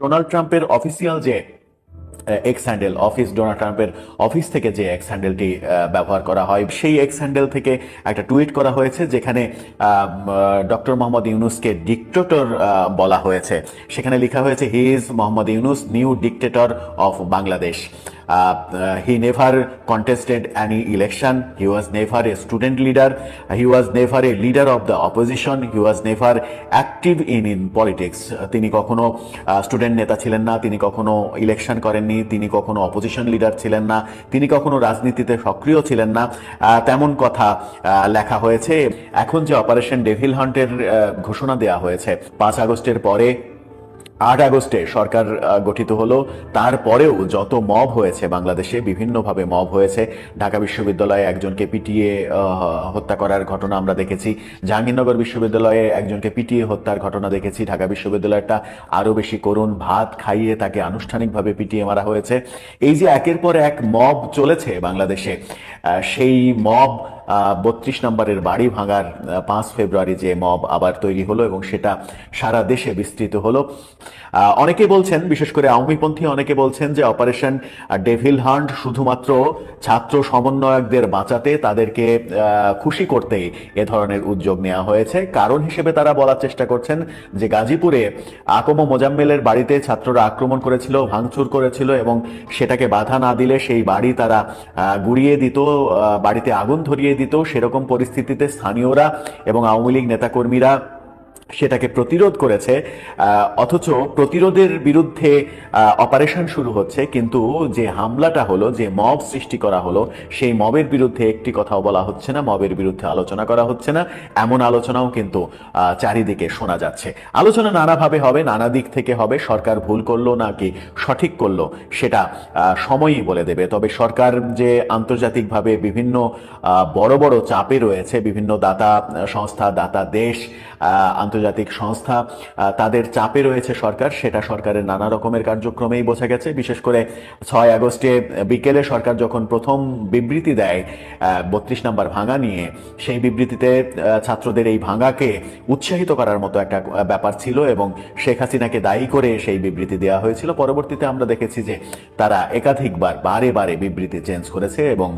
Donald ট্রাম্পের official যে X handle office Donald ট্রাম্পের অফিস থেকে যে এক্স হ্যান্ডেলটি ব্যবহার করা হয়, সেই এক্স হ্যান্ডেল থেকে একটা টুইট করা হয়েছে যেখানে ডক্টর মোহাম্মদ ইউনুসকে ডিক্টেটর বলা হয়েছে। সেখানে লেখা হয়েছে he is Mohammad Yunus new dictator of Bangladesh he never contested any election he was never a student leader he was never a leader of the opposition he was never active in in politics তিনি কখনো student নেতা ছিলেন না, তিনি কখনো election করেননি, তিনি কখনো অপোজিশন লিডার ছিলেন না, তিনি কখনো রাজনীতিতে সক্রিয় ছিলেন না। তেমন কথা লেখা হয়েছে, এখন যে অপারেশন ডেভিল হান্টের ঘোষণা দেওয়া হয়েছে, পাঁচ আগস্টের পরে আট আগস্টে সরকার গঠিত হলো। তারপরেও যত মব হয়েছে বাংলাদেশে, বিভিন্নভাবে মব হয়েছে। ঢাকা বিশ্ববিদ্যালয়ে একজনকে পিটিয়ে হত্যা করার ঘটনা আমরা দেখেছি। জাহাঙ্গীরনগর বিশ্ববিদ্যালয়ে একজনকে পিটিয়ে হত্যার ঘটনা দেখেছি। ঢাকা বিশ্ববিদ্যালয়টা আরও বেশি করুন ভাত খাইয়ে তাকে আনুষ্ঠানিকভাবে পিটিয়ে মারা হয়েছে। এই যে একের পর এক মব চলেছে বাংলাদেশে সেই মব বত্রিশ নম্বরের বাড়ি ভাঙার পাঁচ ফেব্রুয়ারি যে মব আবার তৈরি হলো এবং সেটা সারা দেশে বিস্তৃত হলো। অনেকে বলছেন, বিশেষ করে আওয়ামীপন্থী অনেকে বলছেন যে অপারেশন ডেভিল হান্ট শুধুমাত্র ছাত্র সমন্বয়কদের বাঁচাতে, তাদেরকে খুশি করতেই এ ধরনের উদ্যোগ নেওয়া হয়েছে। কারণ হিসেবে তারা বলার চেষ্টা করছেন যে গাজীপুরে আকম মোজাম্মেলের বাড়িতে ছাত্ররা আক্রমণ করেছিল, ভাঙচুর করেছিল এবং সেটাকে বাধা না দিলে সেই বাড়ি তারা গুড়িয়ে দিত বাড়িতে আগুন ধরিয়ে দিত সেরকম পরিস্থিতিতে স্থানীয়রা এবং আওয়ামী লীগ নেতাকর্মীরা সেটাকে প্রতিরোধ করেছে অথচ প্রতিরোধের বিরুদ্ধে অপারেশন শুরু হচ্ছে কিন্তু যে হামলাটা হলো যে মব সৃষ্টি করা হলো সেই মবের বিরুদ্ধে একটি কথাও বলা হচ্ছে না মবের বিরুদ্ধে আলোচনা করা হচ্ছে না এমন আলোচনাও কিন্তু চারিদিকে শোনা যাচ্ছে। আলোচনা নানাভাবে হবে নানা দিক থেকে হবে সরকার ভুল করল নাকি সঠিক করল সেটা সময়ই বলে দেবে। তবে সরকার যে আন্তর্জাতিকভাবে বিভিন্ন বড় বড় চাপে রয়েছে বিভিন্ন দাতা সংস্থা দাতা দেশ আহ, আন্তর্জাতিক সংস্থা তাদের চাপে রয়েছে সরকার, সেটা সরকারের নানা রকমের কার্যক্রমেই বোঝা গেছে। বিশেষ করে ছয় আগস্টে বিকেলে সরকার যখন প্রথম বিবৃতি দেয় বত্রিশ নাম্বার ভাঙা নিয়ে, সেই বিবৃতিতে ছাত্রদের এই ভাঙাকে উৎসাহিত করার মতো একটা ব্যাপার ছিল এবং শেখ হাসিনাকে দায়ী করে সেই বিবৃতি দেওয়া হয়েছিল। পরবর্তীতে আমরা দেখেছি যে তারা একাধিকবার, বারে বারে বিবৃতি চেঞ্জ করেছে এবং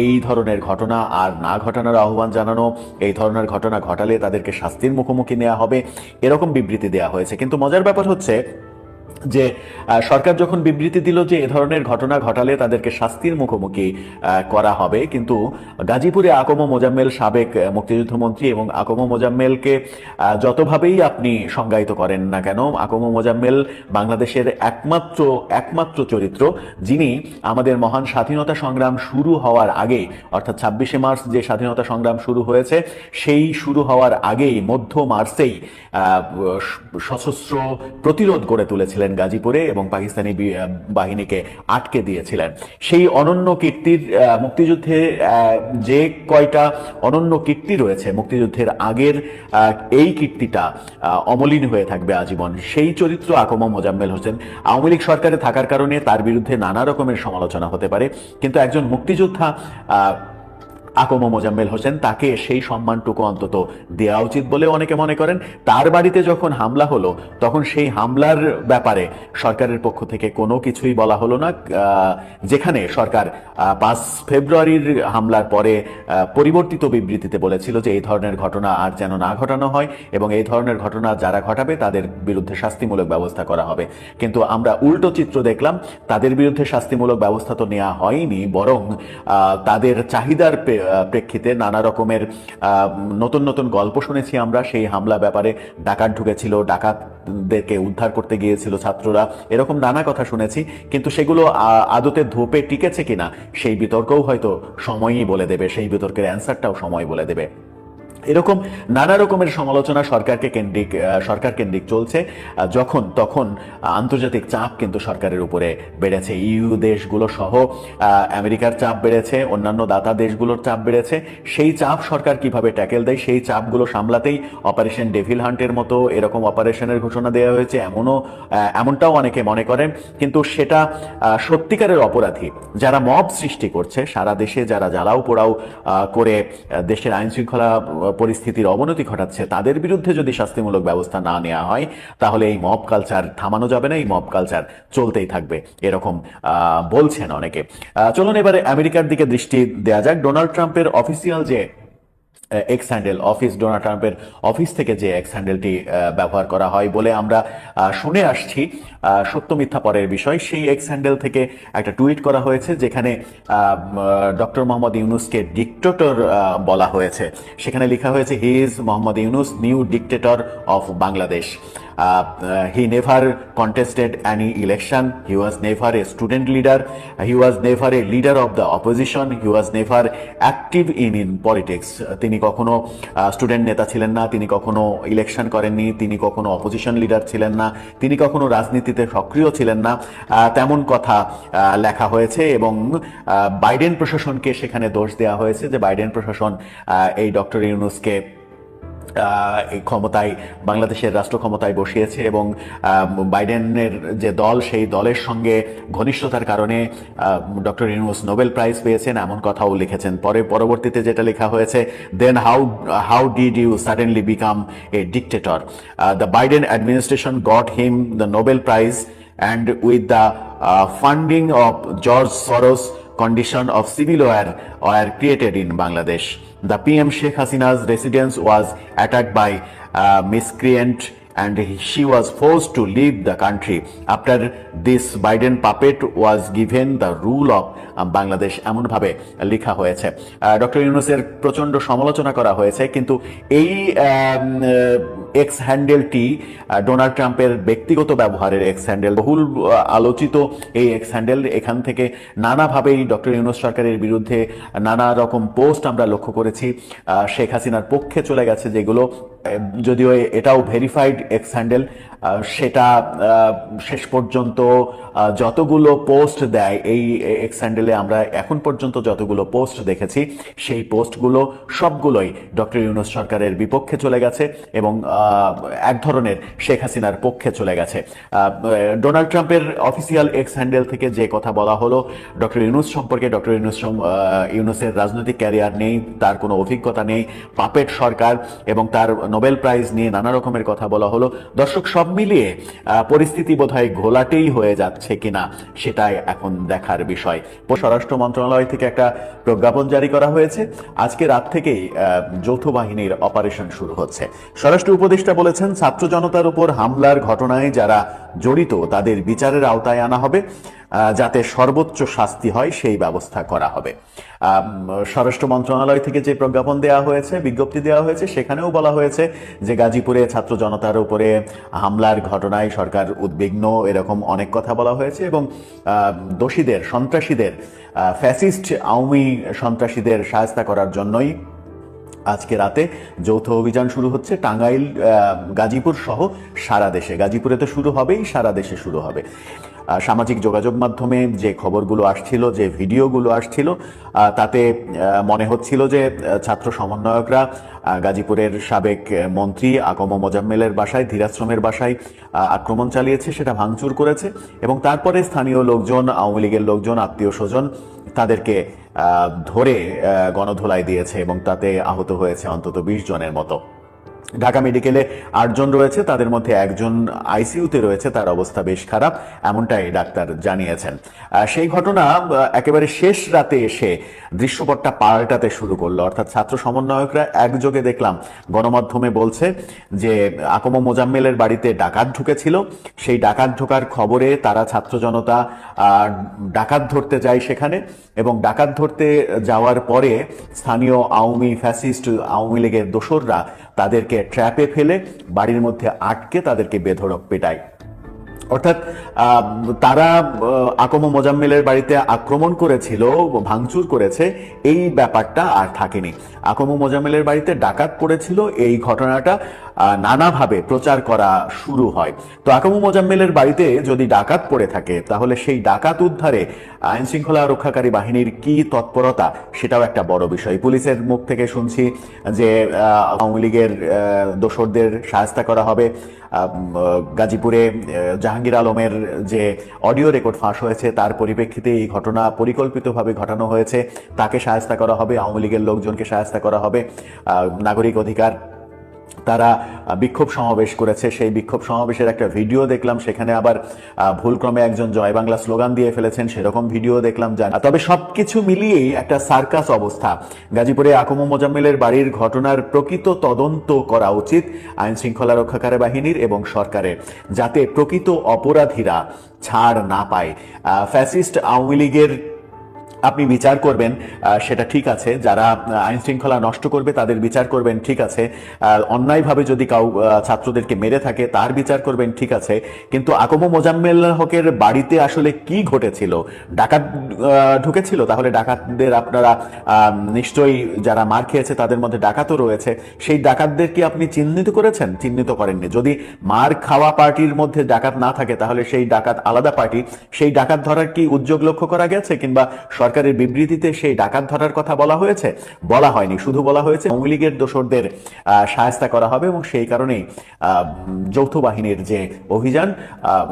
এই ধরনের ঘটনা আর না ঘটানোর আহ্বান জানানো, এই ধরনের ঘটনা ঘটালে তাদেরকে শাস্তির মুখোমুখি নেওয়া হবে। এরকম বিবৃতি দেওয়া হয়েছে। কিন্তু মজার ব্যাপার হচ্ছে যে সরকার যখন বিবৃতি দিল যে এ ধরনের ঘটনা ঘটালে তাদেরকে শাস্তির মুখোমুখি করা হবে কিন্তু গাজীপুরে আকম মোজাম্মেল সাবেক আহ, মুক্তিযুদ্ধ মন্ত্রী এবং আকম মোজাম্মেলকে যতভাবেই আপনি সংজ্ঞায়িত করেন না কেন আকম মোজাম্মেল বাংলাদেশের একমাত্র একমাত্র চরিত্র যিনি আমাদের মহান স্বাধীনতা সংগ্রাম শুরু হওয়ার আগে অর্থাৎ ছাব্বিশে মার্চ যে স্বাধীনতা সংগ্রাম শুরু হয়েছে সেই শুরু হওয়ার আগেই মধ্য মার্চেই সশস্ত্র প্রতিরোধ গড়ে তুলেছিলেন গাজীপুরে এবং পাকিস্তানি বাহিনীকে আটকে দিয়েছিলেন। সেই অনন্য কীর্তির মুক্তিযুদ্ধে যে কয়টা অনন্য কীর্তি রয়েছে, মুক্তিযুদ্ধের আগের এই কীর্তিটা অমলিন হয়ে থাকবে আজীবন। সেই চরিত্র আকমা মোজাম্মেল হোসেন আওয়ামী লীগ সরকারে থাকার কারণে তার বিরুদ্ধে নানা রকমের সমালোচনা হতে পারে। কিন্তু একজন মুক্তিযোদ্ধা আকম মোজাম্মেল হোসেন তাকে সেই সম্মানটুকু অন্তত দেওয়া উচিত বলে অনেকে মনে করেন। তার বাড়িতে যখন হামলা হলো, তখন সেই হামলার ব্যাপারে সরকারের পক্ষ থেকে কোনো কিছুই বলা হলো না। যেখানে সরকার পাঁচ ফেব্রুয়ারির হামলার পরে পরিবর্তিত বিবৃতিতে বলেছিল যে এই ধরনের ঘটনা আর যেন না ঘটানো হয় এবং এই ধরনের ঘটনা যারা ঘটাবে, তাদের বিরুদ্ধে শাস্তিমূলক ব্যবস্থা করা হবে। কিন্তু আমরা উল্টো চিত্র দেখলাম, তাদের বিরুদ্ধে শাস্তিমূলক ব্যবস্থা তো নেওয়া হয়নি, বরং তাদের চাহিদার প্রেক্ষিতে নানা রকমের নতুন নতুন গল্প শুনেছি আমরা। সেই হামলা ব্যাপারে ডাকাত ঢুকেছিল, ডাকাতদেরকে উদ্ধার করতে গিয়েছিল ছাত্ররা। এরকম নানা কথা শুনেছি, কিন্তু সেগুলো আদতে ধোপে টিকেছে কিনা, সেই বিতর্কও হয়তো সময়ই বলে দেবে, সেই বিতর্কের অ্যান্সারটাও সময় বলে দেবে। এরকম নানা রকমের সমালোচনা সরকারকে কেন্দ্রিক সরকার কেন্দ্রিক চলছে যখন তখন আন্তর্জাতিক চাপ কিন্তু সরকারের উপরে বেড়েছে। ইউ দেশগুলো সহ আমেরিকার চাপ বেড়েছে অন্যান্য দাতা দেশগুলোর চাপ বেড়েছে। সেই চাপ সরকার কীভাবে ট্যাকেল দেয় সেই চাপগুলো সামলাতেই অপারেশন ডেভিল হান্টের মতো এরকম অপারেশনের ঘোষণা দেওয়া হয়েছে এমনও এমনটাও অনেকে মনে করেন। কিন্তু সেটা সত্যিকারের অপরাধী যারা মব সৃষ্টি করছে সারা দেশে যারা জ্বালাও পোড়াও করে দেশের আইন শৃঙ্খলা আহ, পরিস্থিতির অবনতি ঘটাচ্ছে। তাদের বিরুদ্ধে যদি শাস্তিমূলক ব্যবস্থা না নেওয়া হয়, তাহলে এই মব কালচার থামানো যাবে না, এই মব কালচার চলতেই থাকবে, এরকম বলছেন অনেকে। চলুন এবারে আমেরিকার দিকে দৃষ্টি দেওয়া যাক। ডোনাল্ড ট্রাম্পের অফিসিয়াল যে এক্স হ্যান্ডেল অফিস ডোনাল্ড ট্রাম্পের অফিস থেকে যে এক্স হ্যান্ডেলটি ব্যবহার করা হয় বলে আমরা শুনে আসছি সত্য মিথ্যা পরের বিষয়। সেই এক্স হ্যান্ডেল থেকে একটা টুইট করা হয়েছে যেখানে ডক্টর মোহাম্মদ ইউনুসকে ডিক্টেটর বলা হয়েছে। সেখানে লেখা হয়েছে he is Mohammad Yunus new dictator of Bangladesh he never contested any election. He was never a student leader. He was never a leader of the opposition. He was never active in in politics. তিনি কখনো student নেতা ছিলেন না, তিনি কখনো election করেননি, তিনি কখনো অপোজিশন লিডার ছিলেন না, তিনি কখনো রাজনীতিতে সক্রিয় ছিলেন না তেমন কথা লেখা হয়েছে এবং বাইডেন প্রশাসনকে সেখানে দোষ দেওয়া হয়েছে যে বাইডেন প্রশাসন এই ডক্টর ইউনুসকে ক্ষমতায়, বাংলাদেশের রাষ্ট্র ক্ষমতায় বসিয়েছে এবং বাইডেনের যে দল, সেই দলের সঙ্গে ঘনিষ্ঠতার কারণে ডক্টর ইউনুস নোবেল প্রাইজ পেয়েছেন, এমন কথাও লিখেছেন। পরে, পরবর্তীতে যেটা লেখা হয়েছে then how how did you suddenly become a dictator the Biden administration got him the Nobel prize and with the funding funding George Soros condition of civil war were created in Bangladesh. The PM Sheikh Hasina's residence was attacked by uh, miscreant and she was forced to leave the country. After this Biden puppet was given the rule of uh, Bangladesh এমনভাবে লেখা হয়েছে। Doctor ইউনুসের প্রচণ্ড সমালোচনা করা হয়েছে, কিন্তু এই এক্স হ্যান্ডেলটি ডোনাল্ড ট্রাম্পের ব্যক্তিগত ব্যবহারের এক্স হ্যান্ডেল, বহুল আলোচিত এই এক্স হ্যান্ডেল, এখান থেকে নানাভাবেই ডক্টর ইউনুস সরকারের বিরুদ্ধে নানা রকম পোস্ট আমরা লক্ষ্য করেছি। শেখ হাসিনার পক্ষে চলে গেছে যেগুলো যদিও এটাও ভেরিফাইড এক্স হ্যান্ডেল সেটা শেষ পর্যন্ত যতগুলো পোস্ট দেয়, এই এক্স হ্যান্ডেলে আমরা এখন পর্যন্ত যতগুলো পোস্ট দেখেছি, সেই পোস্টগুলো সবগুলোই ডক্টর ইউনুস সরকারের বিপক্ষে চলে গেছে এবং এক ধরনের শেখ হাসিনার পক্ষে চলে গেছে। ডোনাল্ড ট্রাম্পের অফিসিয়াল এক্স হ্যান্ডেল থেকে যে কথা বলা হলো, ডক্টর ইউনুস সম্পর্কে, ডক্টর ইউনুস ইউনুসের রাজনৈতিক ক্যারিয়ার নেই, তার কোনো অভিজ্ঞতা নেই পাপেট সরকার এবং তার নোবেল প্রাইজ নিয়ে নানা রকমের কথা বলা হলো। দর্শক, সব মিলিয়ে পরিস্থিতি বোধ হয় ঘোলাটেই হয়ে যাচ্ছে কিনা সেটাই এখন দেখার বিষয়। স্বরাষ্ট্র মন্ত্রণালয় থেকে একটা প্রজ্ঞাপন জারি করা হয়েছে। আজকে রাত থেকেই যৌথ বাহিনীর অপারেশন শুরু হচ্ছে। স্বরাষ্ট্র উপদেষ্টা বলেছেন, ছাত্র জনতার উপর হামলার ঘটনায় যারা জড়িত, তাদের বিচারের আওতায় আনা হবে। যাতে সর্বোচ্চ শাস্তি হয় সেই ব্যবস্থা করা হবে। স্বরাষ্ট্র মন্ত্রণালয় থেকে যে প্রজ্ঞাপন দেওয়া হয়েছে, বিজ্ঞপ্তি দেওয়া হয়েছে, সেখানেও বলা হয়েছে যে গাজীপুরে ছাত্র জনতার উপরে হামলার ঘটনায় সরকার উদ্বিগ্ন, এরকম অনেক কথা বলা হয়েছে এবং দোষীদের, সন্ত্রাসীদের ফ্যাসিস্ট আওয়ামী সন্ত্রাসীদের সাহায্য করার জন্যই আজকে রাতে যৌথ অভিযান শুরু হচ্ছে টাঙ্গাইল গাজীপুর সহ সারা দেশে। গাজীপুরে তো শুরু হবেই, সারা দেশে শুরু হবে। সামাজিক যোগাযোগ মাধ্যমে যে খবরগুলো আসছিল, যে ভিডিওগুলো আসছিল তাতে মনে হচ্ছিল যে ছাত্র সমন্বয়করা গাজীপুরের সাবেক মন্ত্রী আকম মোজাম্মেলের বাসায়, ধীরাশ্রমের বাসায় আক্রমণ চালিয়েছে, সেটা ভাঙচুর করেছে এবং তারপরে স্থানীয় লোকজন, আওয়ামী লীগের লোকজন, আত্মীয় স্বজন তাদেরকে ধরে গণধোলাই দিয়েছে এবং তাতে আহত হয়েছে অন্তত বিশ জনের মতো। ঢাকা মেডিকেলে আটজন রয়েছে, তাদের মধ্যে একজন আইসিইউতে রয়েছে, তার অবস্থা বেশ খারাপ, এমনটাই ডাক্তার জানিয়েছেন। সেই ঘটনা একেবারে শেষ রাতে এসে দৃশ্যপটটা পাল্টাতে শুরু করল। অর্থাৎ ছাত্র সমন্বয়করা একযোগে দেখলাম, গণমাধ্যমে বলছে যে আকম মোজাম্মেলের বাড়িতে ডাকাত ঢুকেছিল। সেই ডাকাত ঢোকার খবরে তারা ছাত্র জনতা ডাকাত ধরতে যায় সেখানে এবং ডাকাত ধরতে যাওয়ার পরে স্থানীয় আওয়ামী ফ্যাসিস্ট, আওয়ামী লীগের দোসররা তাদেরকে ট্র্যাপে ফেলে বাড়ির মধ্যে আটকে তাদেরকে বেধড়ক পেটায়। অর্থাৎ তারা আকম মোজাম্মেলের বাড়িতে আক্রমণ করেছিল, ভাঙচুর করেছে, এই ব্যাপারটা আর থাকেনি। আকম মোজাম্মেলের বাড়িতে ডাকাত করেছিল এই ঘটনাটা নানাভাবে প্রচার করা শুরু হয়। তো আকামু মোজাম্মেলের বাড়িতে যদি ডাকাত পড়ে থাকে, তাহলে সেই ডাকাত উদ্ধারে আইন শৃঙ্খলা রক্ষাকারী বাহিনীর কি তৎপরতা, সেটাও একটা বড় বিষয়। পুলিশের মুখ থেকে শুনছি যে আওয়ামী লীগের দোসরদের সাহায্য করা হবে। গাজীপুরে জাহাঙ্গীর আলমের যে অডিও রেকর্ড ফাঁস হয়েছে, তার পরিপ্রেক্ষিতে এই ঘটনা পরিকল্পিতভাবে ঘটানো হয়েছে। তাকে সাহায্য করা হবে, আওয়ামী লীগের লোকজনকে সাহায্য করা হবে। নাগরিক অধিকার তারা বিক্ষোভ সমাবেশ করেছে। সেই বিক্ষোভ সমাবেশের একটা ভিডিও দেখলাম, সেখানে আবার ভুলক্রমে একজন জয় বাংলা স্লোগান দিয়ে ফেলেছেন, সেরকম ভিডিও দেখলাম জানা তবে সবকিছু মিলিয়েই একটা সার্কাস অবস্থা। গাজীপুরে আকমু মোজাম্মেলের বাড়ির ঘটনার প্রকৃত তদন্ত করা উচিত আইন শৃঙ্খলা রক্ষাকারী বাহিনীর এবং সরকারের, যাতে প্রকৃত অপরাধীরা ছাড় না পায়। ফ্যাসিস্ট আওয়ামী লীগের আপনি বিচার করবেন সেটা ঠিক আছে। যারা আইন শৃঙ্খলা নষ্ট করবে, তাদের বিচার করবেন, ঠিক আছে। অন্যায়ভাবে যদি কাউ ছাত্রদেরকে মেরে থাকে, তার বিচার করবেন, ঠিক আছে। কিন্তু আকম মোজাম্মেল হকের বাড়িতে আসলে কি ঘটেছিল? ডাকাত ঢুকেছিল? তাহলে ডাকাতদের আপনারা নিশ্চয়ই যারা মার খেয়েছে, তাদের মধ্যে ডাকাতও রয়েছে। সেই ডাকাতদের কি আপনি চিহ্নিত করেছেন? চিহ্নিত করেননি। যদি মার খাওয়া পার্টির মধ্যে ডাকাত না থাকে, তাহলে সেই ডাকাত আলাদা পার্টি। সেই ডাকাত ধরার কি উদ্যোগ লক্ষ্য করা গেছে? কিংবা সরকারের বিবৃতিতে সেই ডাকাত ধরার কথা বলা হয়েছে। বলা হয়নি শুধু বলা হয়েছে আওয়ামী লীগের দোসরদের সাহায্য করা হবে এবং সেই কারণেই আহ, যৌথ বাহিনীর যে অভিযান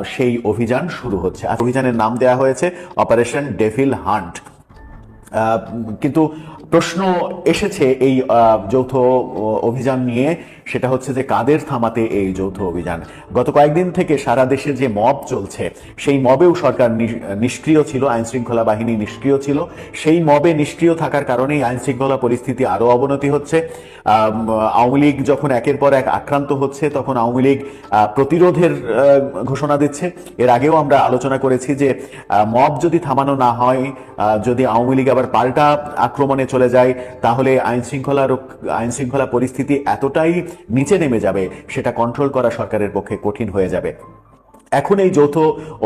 সেই অভিযান শুরু হচ্ছে। অভিযানের নাম দেওয়া হয়েছে অপারেশন ডেভিল হান্ট। কিন্তু প্রশ্ন এসেছে এই যৌথ অভিযান নিয়ে। সেটা হচ্ছে যে কাদের থামাতে এই যৌথ অভিযান? গত কয়েকদিন থেকে সারা দেশে যে মব চলছে, সেই মবেও সরকার নিষ্ক্রিয় ছিল আইন শৃঙ্খলা বাহিনী নিষ্ক্রিয় ছিল। সেই মবে নিষ্ক্রিয় থাকার কারণেই আইন শৃঙ্খলা পরিস্থিতি আরও অবনতি হচ্ছে। আওয়ামী লীগ যখন একের পর এক আক্রান্ত হচ্ছে, তখন আওয়ামী লীগ প্রতিরোধের ঘোষণা দিচ্ছে। এর আগেও আমরা আলোচনা করেছি যে মব যদি থামানো না হয় যদি আওয়ামী লীগ আবার পাল্টা আক্রমণে চলে যায়, তাহলে আইন শৃঙ্খলা আইন শৃঙ্খলা পরিস্থিতি এতটাই নিচে নেমে যাবে, সেটা কন্ট্রোল করা সরকারের পক্ষে কঠিন হয়ে যাবে। এখন এই যৌথ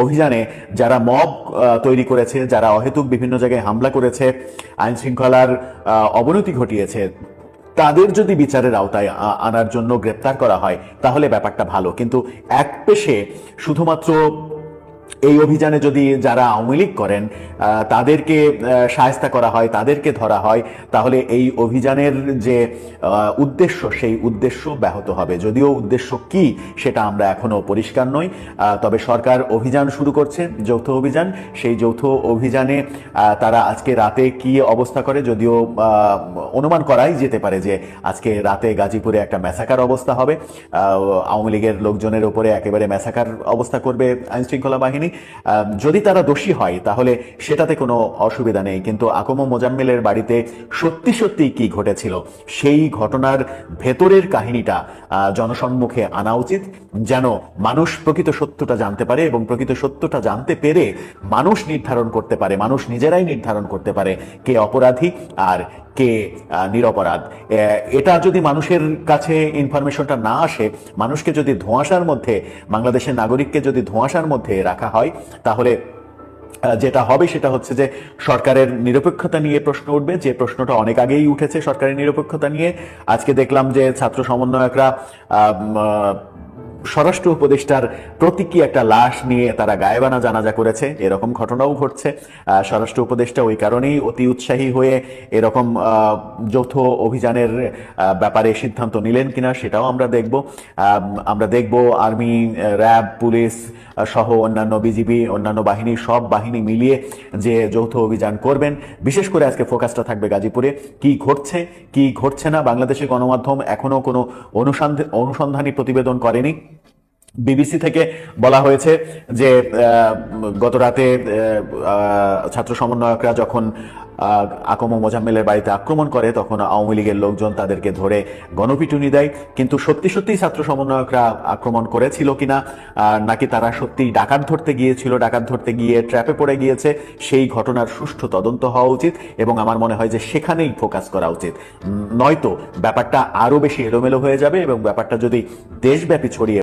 অভিযানে যারা মব তৈরি করেছে, যারা অহেতুক বিভিন্ন জায়গায় হামলা করেছে, আইন শৃঙ্খলার অবনতি ঘটিয়েছে, তাদের যদি বিচারের আওতায় আনার জন্য গ্রেপ্তার করা হয়, তাহলে ব্যাপারটা ভালো। কিন্তু এক পেশে শুধুমাত্র এই অভিযানে যদি যারা আওয়ামী লীগ করেন তাদেরকে সায়স্তা করা হয়, তাদেরকে ধরা হয়, তাহলে এই অভিযানের যে উদ্দেশ্য, সেই উদ্দেশ্য ব্যাহত হবে। যদিও উদ্দেশ্য কি, সেটা আমরা এখনও পরিষ্কার নই। তবে সরকার অভিযান শুরু করছে, যৌথ অভিযান। সেই যৌথ অভিযানে তারা আজকে রাতে কি অবস্থা করে, যদিও অনুমান করাই যেতে পারে যে আজকে রাতে গাজীপুরে একটা ম্যাসাকার অবস্থা হবে। আওয়ামী লীগের লোকজনের উপরে একেবারে ম্যাসাকার অবস্থা করবে আইনশৃঙ্খলা বাহিনী। আহ, যদি তারা দোষী হয় তাহলে সেটাতে কোনো অসুবিধা নেই। কিন্তু আকম মোজাম্মেলের বাড়িতে সত্যি সত্যি কি ঘটেছিল সেই ঘটনার ভেতরের কাহিনীটা জনসম্মুখে আনা উচিত যেন মানুষ প্রকৃত সত্যটা জানতে পারে এবং প্রকৃত সত্যটা জানতে পেরে মানুষ নির্ধারণ করতে পারে মানুষ নিজেরাই নির্ধারণ করতে পারে কে অপরাধী আর কে নিরপরাধ? এটা যদি মানুষের কাছে ইনফরমেশনটা না আসে, মানুষকে যদি ধোঁয়াশার মধ্যে, বাংলাদেশের নাগরিককে যদি ধোঁয়াশার মধ্যে রাখা হয়, তাহলে যেটা হবে সেটা হচ্ছে যে সরকারের নিরপেক্ষতা নিয়ে প্রশ্ন উঠবে। যে প্রশ্নটা অনেক আগেই উঠেছে সরকারের নিরপেক্ষতা নিয়ে। আজকে দেখলাম যে ছাত্র সমন্বয়করা স্বরাষ্ট্র উপদেষ্টার প্রতীকী একটা লাশ নিয়ে তারা গায়েবানা জানাজা করেছে। এরকম ঘটনাও ঘটছে। স্বরাষ্ট্র উপদেষ্টা ওই কারণেই অতি উৎসাহী হয়ে এরকম যৌথ অভিযানের ব্যাপারে সিদ্ধান্ত নিলেন কিনা সেটাও আমরা দেখব। আমরা দেখব আর্মি, র্যাব, পুলিশ সহ অন্যান্য বিজিবি, অন্যান্য বাহিনী, সব বাহিনী মিলিয়ে যে যৌথ অভিযান করবেন। বিশেষ করে আজকে ফোকাসটা থাকবে গাজীপুরে। কি ঘটছে কি ঘটছে না? বাংলাদেশের গণমাধ্যম এখনও কোনো অনুসন্ধান অনুসন্ধানী প্রতিবেদন করেনি। বিবিসি থেকে বলা হয়েছে যে গত রাতে ছাত্র সমন্বয়করা যখন আকম মোজাম্মেলের বাড়িতে আক্রমণ করে, তখন আওয়ামী লীগের লোকজন তাদেরকে ধরে গণপিটুনি দেয়। কিন্তু সত্যি সত্যি ছাত্র সমন্বয়করা আক্রমণ করেছিল কিনা নাকি তারা সত্যি ডাকাত ধরতে গিয়েছিল, ডাকাত ধরতে গিয়ে ট্র্যাপে পড়ে গিয়েছে, সেই ঘটনার সুষ্ঠু তদন্ত হওয়া উচিত এবং আমার মনে হয় যে সেখানেই ফোকাস করা উচিত। নয়তো ব্যাপারটা আরও বেশি এলোমেলো হয়ে যাবে এবং ব্যাপারটা যদি দেশব্যাপী ছড়িয়ে